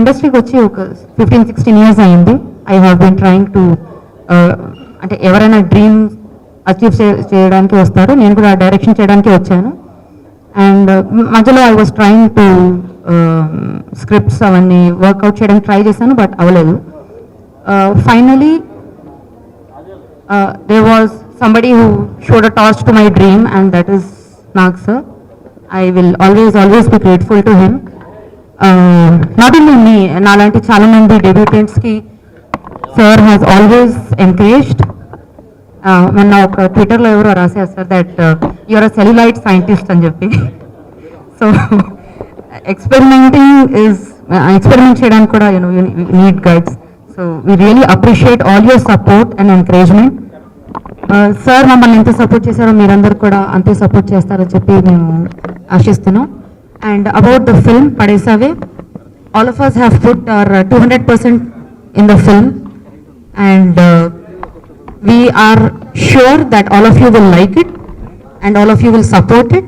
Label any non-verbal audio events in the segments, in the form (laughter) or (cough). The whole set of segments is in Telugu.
ఇండస్ట్రీకి వచ్చి ఒక ఫిఫ్టీన్ సిక్స్టీన్ ఇయర్స్ అయింది. I have been trying to అంటే ఎవరైనా డ్రీమ్ అచీవ్ చేయడానికి వస్తారు నేను కూడా డైరెక్షన్ చేయడానికి వచ్చాను. అండ్ మధ్యలో I was trying to scripts అవన్నీ వర్కౌట్ చేయడానికి ట్రై చేశాను బట్ అవ్వలేదు. Finally there was somebody who showed a torch to my dream and that is Nag sir. I will always always be grateful to him not only me నాలాంటి చాలా మంది డెబ్యూటెంట్స్కి సార్ హ్యాస్ ఆల్వేస్ ఎంకరేజ్డ్ మొన్న ఒక ట్విట్టర్లో ఎవరో రాశారు sir that your a celluloid scientist అని చెప్పి. సో ఎక్స్పెరిమెంటింగ్ ఈజ్ ఎక్స్పెరిమెంట్ చేయడానికి కూడా you know need guides so we really appreciate all your support and encouragement sir మమ్మల్ని ఎంత సపోర్ట్ చేశారో మీరందరూ కూడా అంతే సపోర్ట్ చేస్తారని చెప్పి మేము ఆశిస్తున్నాం. And about the film Padesave all of us have put our two hundred percent in the film and we are sure that all of you will like it and all of you will support it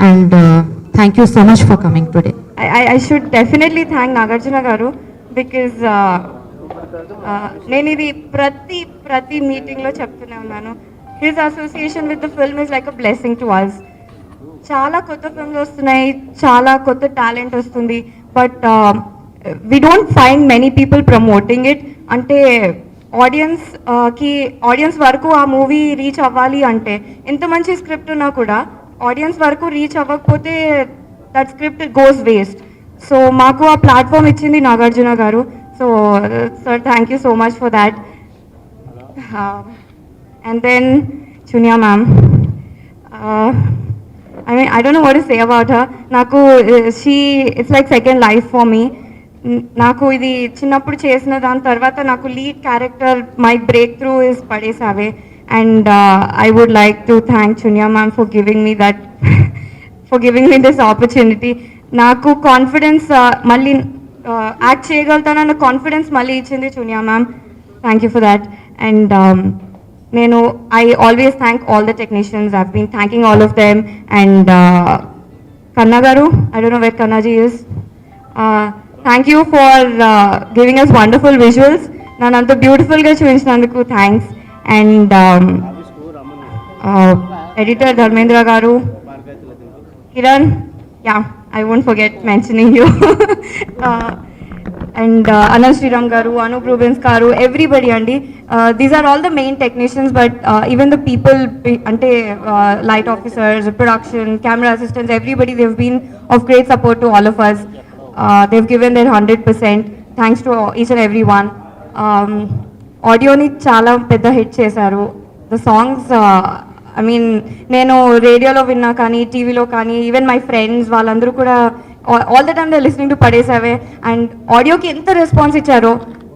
and uh, thank you so much for coming today I, I, should definitely thank Nagarjuna Garu because uh, uh, నేను ఇది ప్రతి ప్రతి మీటింగ్లో చెప్తూనే ఉన్నాను his association with the film is like a blessing to us చాలా కొత్త ఫిల్మ్స్ వస్తున్నాయి చాలా కొత్త టాలెంట్ వస్తుంది but we don't find many people promoting it అంటే ఆడియన్స్ uh, కి ఆడియన్స్ వరకు ఆ మూవీ రీచ్ అవ్వాలి అంటే ఎంత మంచి స్క్రిప్ట్ ఉన్నా కూడా ఆడియన్స్ వరకు రీచ్ అవ్వకపోతే that script goes waste so మాకు ఆ ప్లాట్ఫామ్ ఇచ్చింది నాగార్జున గారు. So sir thank you so much for that and then Chunniya ma'am I mean I don't know what is say about her నాకు she it's like second life for me నాకు ఇది చిన్నప్పుడు చేసిన దాని తర్వాత నాకు lead character my breakthrough is Padesave. And I would like to thank Chunniya ma'am for giving me that for giving me this opportunity నాకు కాన్ఫిడెన్స్ మళ్ళీ యాక్ట్ చేయగలుగుతానన్న కాన్ఫిడెన్స్ మళ్ళీ ఇచ్చింది Chuniya ma'am thank you for that and నేను I always thank all the technicians I been thanking all of them and Kanna garu I don't know where Kannaji is thank you for giving us wonderful visuals నన్ను అంత బ్యూటిఫుల్గా చూపించినందుకు thanks and editor Dharmendra garu Kiran yeah I won't forget mentioning you and uh, Anant Sriram గారు అనూప్ రూబెన్స్ గారు ఎవ్రీబడి అండి. These are all the main technicians but even the people అంటే light officers production camera assistants everybody they've been of great support to all of us they've given their hundred percent thanks to each and every one ఆడియోని చాలా పెద్ద హిట్ చేశారు. ద సాంగ్స్ ఐ మీన్ నేను రేడియోలో విన్నా కానీ టీవీలో కానీ ఈవెన్ మై ఫ్రెండ్స్ వాళ్ళందరూ కూడా all the time they listening to Padesave and ఆడియోకి ఎంత రెస్పాన్స్ ఇచ్చారో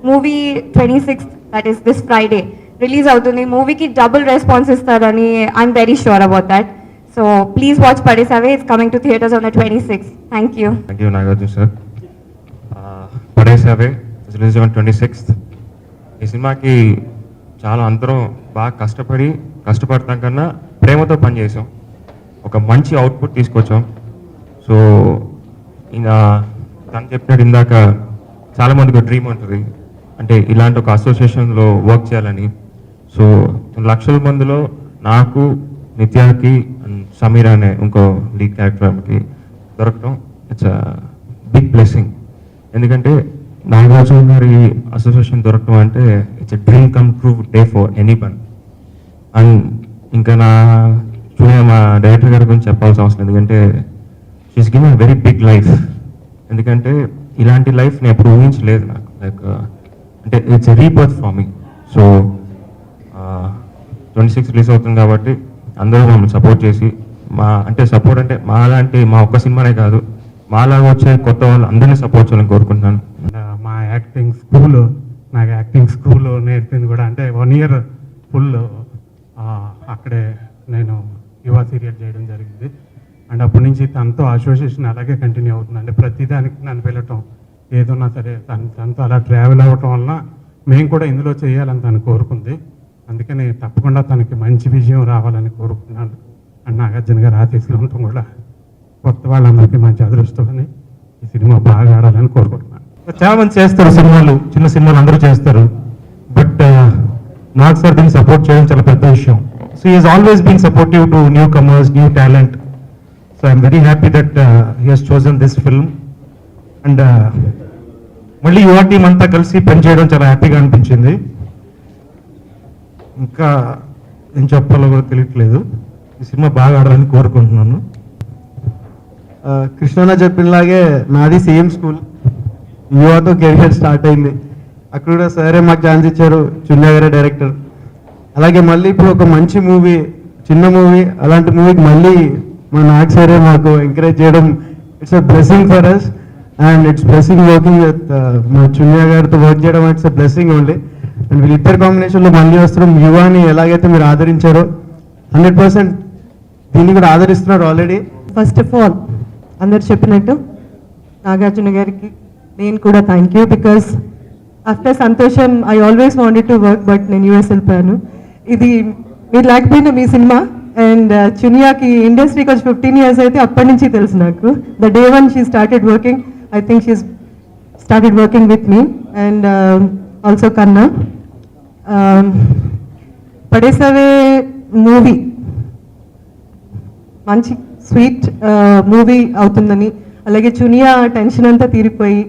movie twenty sixth that is this Friday release అవుతుంది. మూవీకి డబుల్ రెస్పాన్స్ ఇస్తారని I'm very sure about that so please watch Padesave it's coming to theatres on the twenty six thank you thank you Nagarjuna sir Padesave release on twenty sixth ఈ సినిమాకి చాలా అందరం బాగా కష్టపడి కష్టపడతాం కన్నా ప్రేమతో పనిచేసాం. ఒక మంచి అవుట్పుట్ తీసుకొచ్చాం. సో తను చెప్పినట్టు ఇందాక చాలా మందికి డ్రీమ్ ఉంటుంది. అంటే ఇలాంటి ఒక అసోసియేషన్లో వర్క్ చేయాలని. సో లక్షల మందిలో నాకు నిత్యాకి అండ్ సమీరా అనే ఇంకో లీడ్ క్యారెక్టర్కి దొరకడం ఇట్స్ బిగ్ బ్లెస్సింగ్ ఎందుకంటే నాగార్జున గారి అసోసియేషన్ దొరకడం అంటే it's dream come true day for anyone and ఇంకా నా చూడే మా డైరెక్టర్ గారి గురించి చెప్పాల్సిన అవసరం ఎందుకంటే she's give very big life ఎందుకంటే ఇలాంటి లైఫ్ నేను ఎప్పుడు ఊహించలేదు నాకు. లైక్ uh, అంటే it's rebirth for me so twenty six release అవుతుంది కాబట్టి అందరూ మమ్మల్ని సపోర్ట్ చేసి మా అంటే సపోర్ట్ అంటే మా లాంటి మా ఒక్క సినిమానే కాదు మాలాగా వచ్చే కొత్త వాళ్ళు అందరినీ సపోర్ట్ చేయాలని కోరుకుంటున్నాను. మా యాక్టింగ్ స్కూల్ నాకు యాక్టింగ్ స్కూల్ నేర్పింది కూడా అంటే వన్ ఇయర్ ఫుల్ అక్కడే నేను యువ సీరియల్ చేయడం జరిగింది. అండ్ అప్పటి నుంచి తనతో అసోసియేషన్ అలాగే కంటిన్యూ అవుతుంది. అంటే ప్రతిదానికి నన్ను వెళ్ళటం ఏదన్నా సరే తను తనతో అలా ట్రావెల్ అవ్వటం వలన మేము కూడా ఇందులో చేయాలని తను కోరుకుంది. అందుకని తప్పకుండా తనకి మంచి విజయం రావాలని కోరుకున్నాను అండ్ నాగార్జున గారు ఉండటం కూడా కొత్త వాళ్ళందరికీ మంచి అదృష్టం అని ఈ సినిమా బాగా ఆడాలని కోరుకుంటున్నాను. చాలా మంది చేస్తారు సినిమాలు చిన్న సినిమాలు అందరూ చేస్తారు. బట్ నాగ్ సార్ దీన్ని సపోర్ట్ చేయడం చాలా పెద్ద విషయం. So is always been supportive to newcomers new talent so I'm very happy that he he's chosen this film and మళ్ళీ యువ టీం అంతా కలిసి పనిచేయడం చాలా హ్యాపీగా అనిపించింది. ఇంకా ఏం చెప్పాలో కూడా తెలియట్లేదు. ఈ సినిమా బాగా ఆడాలని కోరుకుంటున్నాను. కృష్ణన్న చెప్పినలాగే నాది సేమ్ స్కూల్. యువతో కెరియర్ స్టార్ట్ అయింది. అక్కడ కూడా సరే మాకు ఛాన్స్ ఇచ్చారు చున్నగరే డైరెక్టర్. అలాగే మళ్ళీ ఇప్పుడు ఒక మంచి మూవీ చిన్న మూవీ అలాంటి మూవీకి మళ్ళీ మా నాగ్ సరే మాకు ఎంకరేజ్ చేయడం it's a blessing for us and it's blessing working with మా చున్యా గారితో వర్క్ చేయడం it's a blessing only and వీళ్ళిద్దరు కాంబినేషన్లో మళ్ళీ వస్తున్నాం. యువాని ఎలాగైతే మీరు ఆదరించారో హండ్రెడ్ పర్సెంట్ దీన్ని కూడా ఆదరిస్తున్నారు ఆల్రెడీ ఫస్ట్ ఆఫ్ ఆల్ అందరు చెప్పినట్టు నాగార్జున గారికి నేను కూడా థ్యాంక్ యూ బికాస్ ఆఫ్టర్ సంతోషం I always wanted to work but నేను యూఎస్ వెళ్ళిపోయాను ఇది మీరు లేకపోయినా మీ సినిమా అండ్ చునియాకి ఇండస్ట్రీకి వచ్చి ఫిఫ్టీన్ ఇయర్స్ అయితే అప్పటి నుంచి తెలుసు నాకు. The day one she started working I think she started working with me and also Kanna Padesave movie మంచి స్వీట్ మూవీ అవుతుందని. అలాగే చునియా టెన్షన్ అంతా తీరిపోయి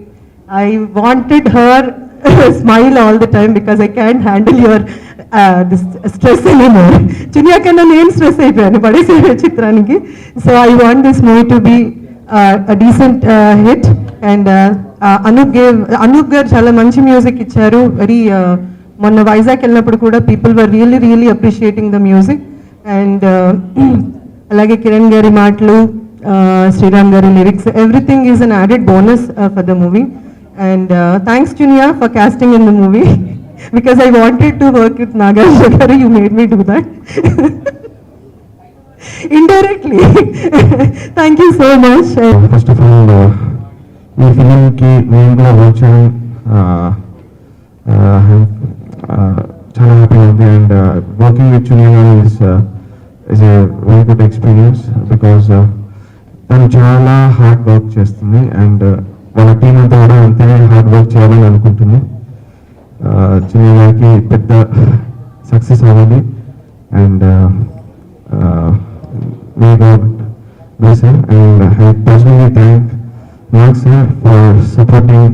I wanted her smile all the time because I can handle your stress anymore Chunia కన్నా నేను స్ట్రెస్ అయిపోయాను పడేసే చిత్రానికి. So I want this movie to be decent hit and Anup gave Anup garu చాలా మంచి మ్యూజిక్ ఇచ్చారు. వెరీ మొన్న వైజాగ్ వెళ్ళినప్పుడు కూడా people were really really appreciating the music and అలాగే కిరణ్ గారి మాటలు శ్రీరామ్ గారి lyrics everything is an added bonus for the movie and thanks Chunia for casting in the movie because I wanted to work with Nagarjuna garu you made me do that indirectly thank you so much first of all ఈ ఫిలింకి నేను కూడా వర్క్ చేయడం uh, uh, uh, చాలా హ్యాపీగా ఉంది and working with Chunia is is a very good experience because తను చాలా హార్డ్ వర్క్ చేస్తుంది అండ్ వాళ్ళ టీం అంతా కూడా అంతే హార్డ్ వర్క్ చేయాలని అనుకుంటుంది చేయడానికి పెద్ద సక్సెస్ అవ్వాలి. And me government bless him and I personally thank Mark sir for supporting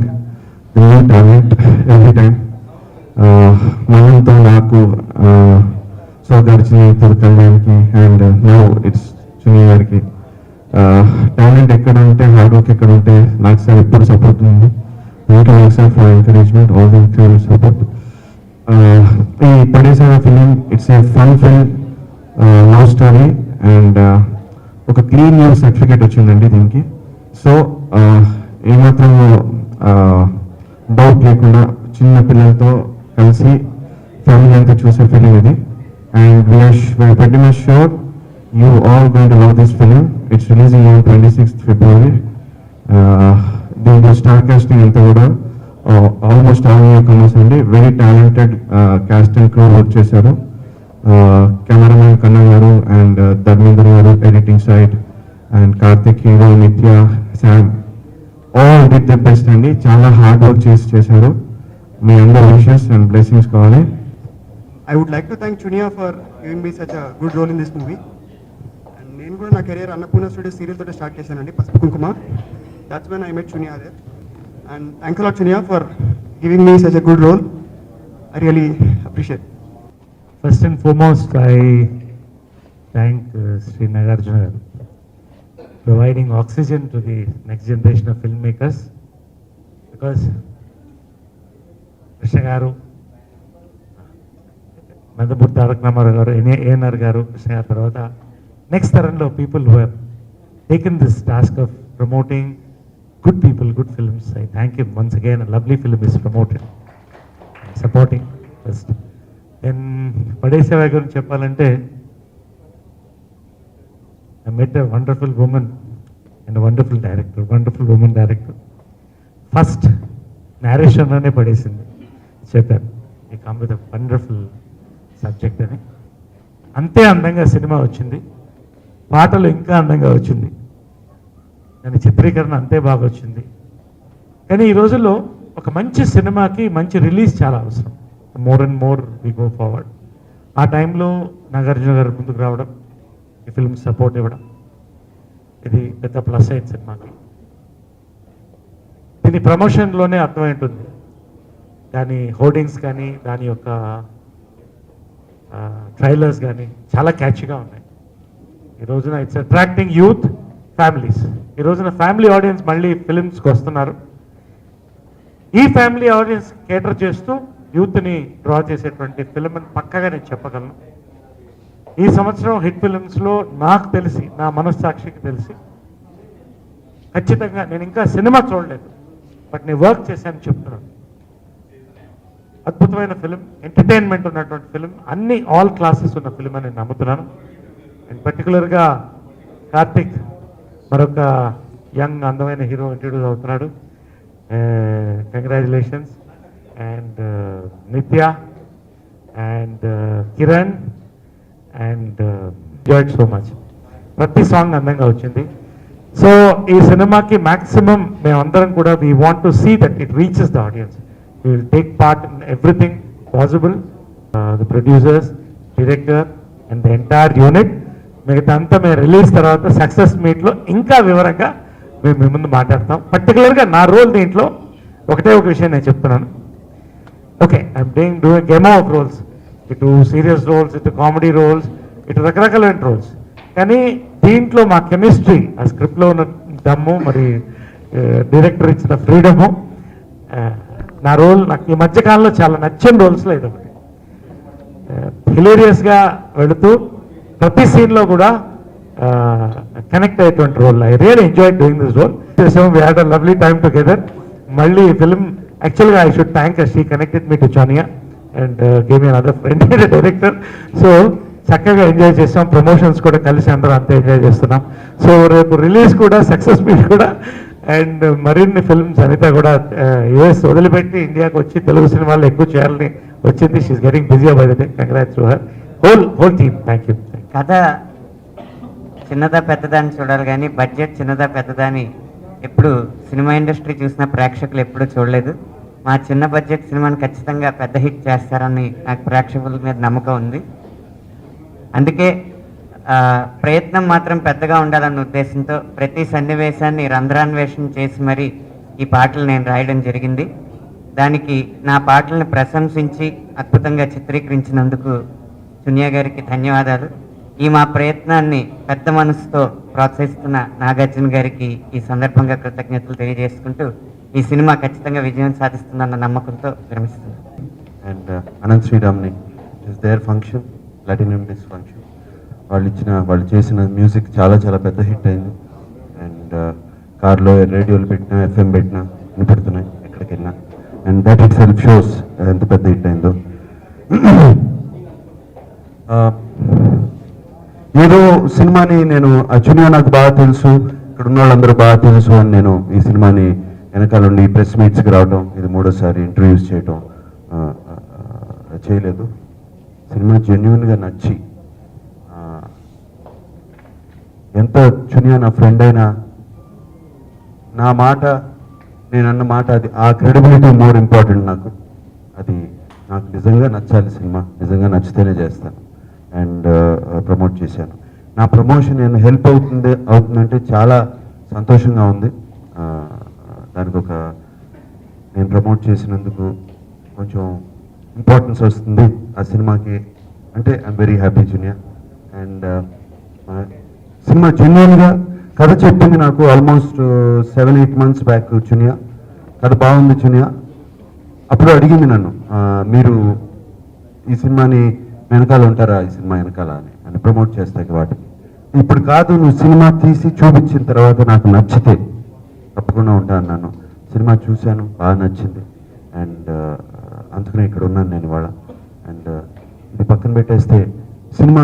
the new talent every మనంతో నాకు సో గడిచిన ఇప్పుడు కళ్యాణ్కి అండ్ నౌ ఇట్స్ చునీ గారికి టాలెంట్ ఎక్కడ ఉంటే హార్డ్ వర్క్ ఎక్కడ ఉంటే నాకు సార్ ఎప్పుడు సపోర్ట్ ఉంది. Thank you sir for encouragement all the support ఈ పడేసాల film it's a fun film love story and ఒక క్లీన్ యూర్ సర్టిఫికేట్ వచ్చిందండి దీనికి. సో ఏమాత్రం డౌట్ లేకుండా చిన్న పిల్లలతో కలిసి ఫ్యామిలీ అంతా చూసే ఫిలిం ఇది. And very much sure you all going to love this film it's releasing on twenty sixth February దీంట్లో స్టార్ కాస్టింగ్ అంతా కూడా ఆల్మోస్ట్ ఆల్ కమర్స్ అండి. Very talented casting crew work చేశారు. Cameraman Kanna garu and Dharmendra garu editing side and Karthik hero Nitya Sam all did the best అండి. చాలా హార్డ్ వర్క్ చేసి చేశారు. మీ అందరి విషెస్ అండ్ బ్లెస్సింగ్స్ కావాలి. I would like to thank Chunia for giving me such a good role in this movie. నేను కూడా నా కెరియర్ అన్నపూర్ణ స్టూడియో సీరియల్ తోటి స్టార్ట్ చేశానండి. Pasupu Kumkuma. That's when I met Chunia there and thank lot Chunia for giving me such a good role I really appreciate First and foremost, I thank uh, Sri Nagarjuna garu, providing oxygen to the next generation of filmmakers. Because Krishna garu Nandamuri Taraka Ramarao గారు ఎన్ఏ ఏఎన్ఆర్ గారు కృష్ణ గారి తర్వాత నెక్స్ట్ తరంలో people who taken this task of promoting good people good films I thank you once again lovely film is promoted supporting first then Padesave గురించి చెప్పాలంటే I met a wonderful women and wonderful director wonderful women director first నేరేషన్లోనే పడేసింది. చెప్పాను. ఈ కమ్ విత్ వండర్ఫుల్ సబ్జెక్ట్ అని. అంతే అందంగా సినిమా వచ్చింది. పాటలు ఇంకా అందంగా వచ్చింది. దాని చిత్రీకరణ అంతే బాగా వచ్చింది కానీ ఈ రోజుల్లో ఒక మంచి సినిమాకి మంచి రిలీజ్ చాలా అవసరం. More and more we go forward ఆ టైంలో నాగార్జున గారు ముందుకు రావడం ఈ ఫిల్మ్ సపోర్ట్ ఇవ్వడం ఇది పెద్ద ప్లస్ అయింది సినిమాకి దీని ప్రమోషన్లోనే అర్థమై ఉంటుంది దాని హోర్డింగ్స్ కానీ దాని యొక్క ట్రైలర్స్ కానీ చాలా క్యాచ్గా ఉన్నాయి. ఈ రోజున ఇట్స్ అట్రాక్టింగ్ యూత్ ఫ్యామిలీస్. ఈ రోజున ఫ్యామిలీ ఆడియన్స్ మళ్ళీ ఫిలిమ్స్కి వస్తున్నారు. ఈ ఫ్యామిలీ ఆడియన్స్ కేటర్ చేస్తూ యూత్ని డ్రా చేసేటువంటి ఫిలిం అని పక్కగా నేను చెప్పగలను. ఈ సంవత్సరం హిట్ ఫిలిమ్స్లో నాకు తెలిసి నా మనస్సాక్షికి తెలిసి ఖచ్చితంగా నేను ఇంకా సినిమా చూడలేదు. బట్ నేను వర్క్ చేశాను చెప్తున్నాను. అద్భుతమైన ఫిలిం ఎంటర్టైన్మెంట్ ఉన్నటువంటి ఫిలిం అన్ని ఆల్ క్లాసెస్ ఉన్న ఫిలిం అని నమ్ముతున్నాను. అండ్ పర్టికులర్గా కార్తిక్ మరొక యంగ్ అందమైన హీరో ఇంట్రడ్యూస్ అవుతున్నాడు. Congratulations and Nitya and Kiran and enjoyed so much ప్రతి సాంగ్ అందంగా వచ్చింది. సో ఈ సినిమాకి మ్యాక్సిమం మేమందరం కూడా we want to see that it reaches the audience we will take part in everything possible the producers director and the entire unit మిగతా అంతా మేము రిలీజ్ తర్వాత సక్సెస్ మీట్లో ఇంకా వివరంగా మేము మీ ముందు మాట్లాడతాం. పర్టికులర్గా నా రోల్ దీంట్లో ఒకటే ఒక విషయం నేను చెప్తున్నాను. Okay I'm doing do game of roles ఇటు సీరియస్ రోల్స్ ఇటు కామెడీ రోల్స్ ఇటు రకరకాలైన రోల్స్ కానీ దీంట్లో మా కెమిస్ట్రీ ఆ స్క్రిప్ట్లో ఉన్న దమ్ము మరి డైరెక్టర్ ఇచ్చిన ఫ్రీడము నా రోల్ నాకు ఈ మధ్యకాలంలో చాలా నచ్చిన రోల్స్లో ఇది ఒకటి. హిలేరియస్గా వెళుతూ ప్రతి సీన్లో కూడా కనెక్ట్ అయ్యేటువంటి role I real enjoy doing this role we had a lovely time together మళ్ళీ ఫిల్మ్ యాక్చువల్గా I should thank she connected me to Chunia and game other friend director so చక్కగా ఎంజాయ్ చేస్తాం ప్రమోషన్స్ కూడా కలిసి అందరూ అంతా ఎంజాయ్ చేస్తున్నాం. సో రేపు రిలీజ్ కూడా సక్సెస్ మీట్ కూడా అండ్ మరిన్ని ఫిల్మ్స్ అనిత కూడా యుఎస్ వదిలిపెట్టి ఇండియాకి వచ్చి తెలుగు సినిమాల్లో ఎక్కువ చేయాలని వచ్చింది. She's getting busy by the congrats to her whole whole team thank you కథ చిన్నదా పెద్దదా అని చూడాలి కానీ బడ్జెట్ చిన్నదా పెద్దదా అని ఎప్పుడు సినిమా ఇండస్ట్రీ చూసిన ప్రేక్షకులు ఎప్పుడూ చూడలేదు. మా చిన్న బడ్జెట్ సినిమాని ఖచ్చితంగా పెద్ద హిట్ చేస్తారని నాకు ప్రేక్షకుల మీద నమ్మకం ఉంది. అందుకే ప్రయత్నం మాత్రం పెద్దగా ఉండాలన్న ఉద్దేశంతో ప్రతి సన్నివేశాన్ని రంధ్రాన్వేషణ చేసి మరి ఈ పాటలు నేను రాయడం జరిగింది. దానికి నా పాటలను ప్రశంసించి అద్భుతంగా చిత్రీకరించినందుకు సునియా గారికి ధన్యవాదాలు. ఈ మా ప్రయత్నాన్ని పెద్ద మనసుతో ప్రోత్సహిస్తున్న నాగార్జున గారికి ఈ సందర్భంగా కృతజ్ఞతలు తెలియజేసుకుంటూ ఈ సినిమా ఖచ్చితంగా విజయం సాధిస్తుందన్న నమ్మకంతో విరమిస్తున్నాను and uh, Anant శ్రీరామ్ని is there function platinum disc function వాళ్ళు ఇచ్చిన వాళ్ళు చేసిన మ్యూజిక్ చాలా చాలా పెద్ద హిట్ అయింది. అండ్ uh, కార్లో రేడియోలు పెట్టినా ఎఫ్ఎం పెట్టినా వినపడుతున్నాయి ఎక్కడికి వెళ్ళినా and that itself shows ఎంత పెద్ద హిట్ అయిందో. (clears throat) Uh, ఏదో సినిమాని నేను అచ్చునియా నాకు బాగా తెలుసు ఇక్కడ ఉన్న వాళ్ళందరూ బాగా తెలుసు అని నేను ఈ సినిమాని వెనకాల నుండి ప్రెస్ మీట్స్కి రావడం ఇది మూడోసారి ఇంటర్వ్యూస్ చేయటం చేయలేదు. సినిమా జెన్యున్గా నచ్చి ఎంత చునియా నా ఫ్రెండ్ అయినా నా మాట నేను అన్న మాట అది ఆ క్రెడిబిలిటీ మోర్ ఇంపార్టెంట్ నాకు. అది నాకు నిజంగా నచ్చాలి సినిమా నిజంగా నచ్చితేనే చేస్తాను. ప్రమోట్ చేశాను. నా ప్రమోషన్ నేను హెల్ప్ అవుతుంది అవుతుందంటే చాలా సంతోషంగా ఉంది. దానికి ఒక నేను ప్రమోట్ చేసినందుకు కొంచెం ఇంపార్టెన్స్ వస్తుంది ఆ సినిమాకి. అంటే I'm very happy Chunia and cinema జూనియర్గా కథ చెప్పింది నాకు almost seven eight months back Chunia కథ బాగుంది చునియా అప్పుడు అడిగింది నన్ను మీరు ఈ సినిమాని వెనకాల ఉంటారా? ఈ సినిమా వెనకాల అని. అని ప్రమోట్ చేస్తాయి వాటికి ఇప్పుడు కాదు నువ్వు సినిమా తీసి చూపించిన తర్వాత నాకు నచ్చితే తప్పకుండా ఉంటాను నన్ను సినిమా చూశాను బాగా నచ్చింది. అండ్ అందుకనే ఇక్కడ ఉన్నాను నేను ఇవాళ. అండ్ ఇది పక్కన పెట్టేస్తే సినిమా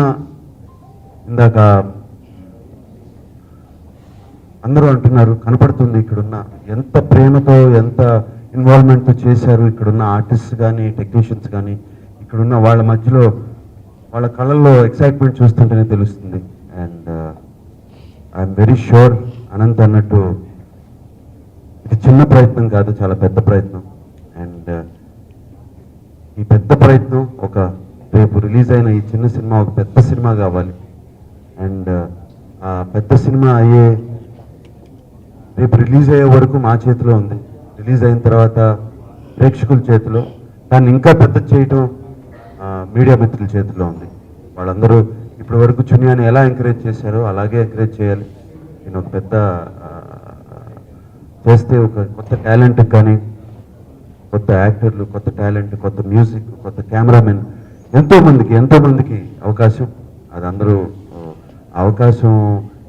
ఇందాక అందరూ అంటున్నారు కనపడుతుంది ఇక్కడున్న ఎంత ప్రేమతో ఎంత ఇన్వాల్వ్మెంట్తో చేశారు ఇక్కడున్న ఆర్టిస్ట్ కానీ టెక్నీషియన్స్ కానీ ఇక్కడున్న వాళ్ళ మధ్యలో వాళ్ళ కళ్ళల్లో ఎక్సైట్మెంట్ చూస్తుంటేనే తెలుస్తుంది. And I'm very sure Anant అన్నట్టు ఇది చిన్న ప్రయత్నం కాదు చాలా పెద్ద ప్రయత్నం. అండ్ uh, ఈ పెద్ద ప్రయత్నం ఒక రేపు రిలీజ్ అయిన ఈ చిన్న సినిమా ఒక పెద్ద సినిమా కావాలి. అండ్ uh, ఆ పెద్ద సినిమా అయ్యే రేపు రిలీజ్ అయ్యే వరకు మా చేతిలో ఉంది. రిలీజ్ అయిన తర్వాత ప్రేక్షకుల చేతిలో. దాన్ని ఇంకా పెద్ద చేయటం మీడియా మిత్రుల చేతిలో ఉంది. వాళ్ళందరూ ఇప్పటి వరకు చునియాని ఎలా ఎంకరేజ్ చేశారో అలాగే ఎంకరేజ్ చేయాలి. నేను ఒక పెద్ద చేస్తే ఒక కొత్త టాలెంట్ కానీ కొత్త యాక్టర్లు కొత్త టాలెంట్ కొత్త మ్యూజిక్ కొత్త కెమెరామెన్ ఎంతోమందికి ఎంతోమందికి అవకాశం. అది అందరూ అవకాశం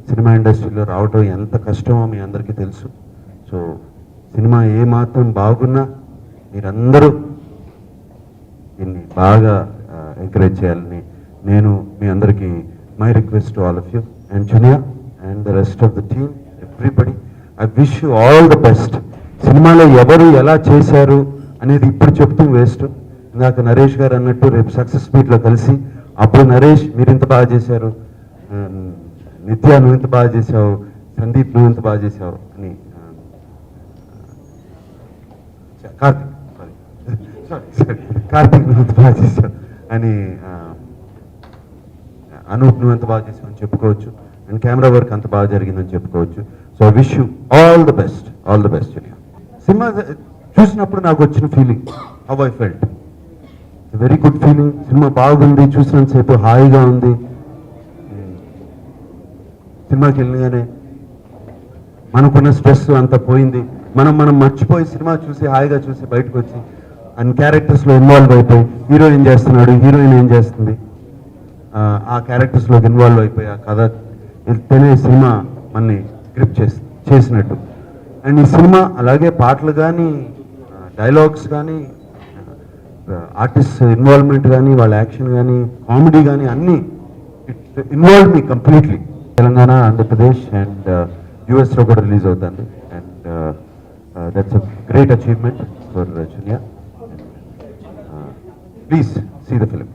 సినిమా ఇండస్ట్రీలో రావటం ఎంత కష్టమో మీ అందరికీ తెలుసు. సో సినిమా ఏ మాత్రం బాగున్నా మీరందరూ దీన్ని బాగా ఎంకరేజ్ చేయాలని నేను మీ అందరికీ my request all of you and Chunia and the rest of the team everybody I wish you all the best సినిమాలో ఎవరు ఎలా చేశారు అనేది ఇప్పుడు చెప్తూ వేస్ట్. ఇందాక నరేష్ గారు అన్నట్టు రేపు సక్సెస్ మీట్లో కలిసి అప్పుడు నరేష్ మీరు ఇంత బాగా చేశారు నిత్య నువ్వు ఇంత బాగా చేశావు సందీప్ నువ్వు ఇంత బాగా చేశావు అని కార్తీక్. సారీ సారీ కార్తీక్ నువ్వు ఎంత బాగా చేశావు అని అనూప్ నువ్వు ఎంత బాగా చేసావు అని చెప్పుకోవచ్చు. అండ్ కెమెరా వర్క్ అంత బాగా జరిగిందని చెప్పుకోవచ్చు. So I wish you all the best all the best cinema చూసినప్పుడు నాకు వచ్చిన feeling how I felt very good feeling cinema బాగుంది చూసినంతసేపు హాయిగా ఉంది. సినిమాకి వెళ్ళగానే మనకున్న స్ట్రెస్ అంతా పోయింది. మనం మనం మర్చిపోయి సినిమా చూసి హాయిగా చూసి బయటకు వచ్చి అండ్ క్యారెక్టర్స్లో ఇన్వాల్వ్ అయిపోయి హీరో ఏం చేస్తున్నాడు? హీరోయిన్ ఏం చేస్తుంది? ఆ, ఆ క్యారెక్టర్స్లోకి ఇన్వాల్వ్ అయిపోయి ఆ కథ తెలియ సినిమా మనని గ్రిప్ చేసి చేసినట్టు. అండ్ ఈ సినిమా అలాగే పాటలు కానీ డైలాగ్స్ కానీ ఆర్టిస్ట్ ఇన్వాల్వ్మెంట్ కానీ వాళ్ళ యాక్షన్ కానీ కామెడీ కానీ అన్నీ it involve me completely Telangana Andhra Pradesh and యుఎస్లో uh, కూడా రిలీజ్ అవుతుంది. And that's a great achievement for Chunia please see the film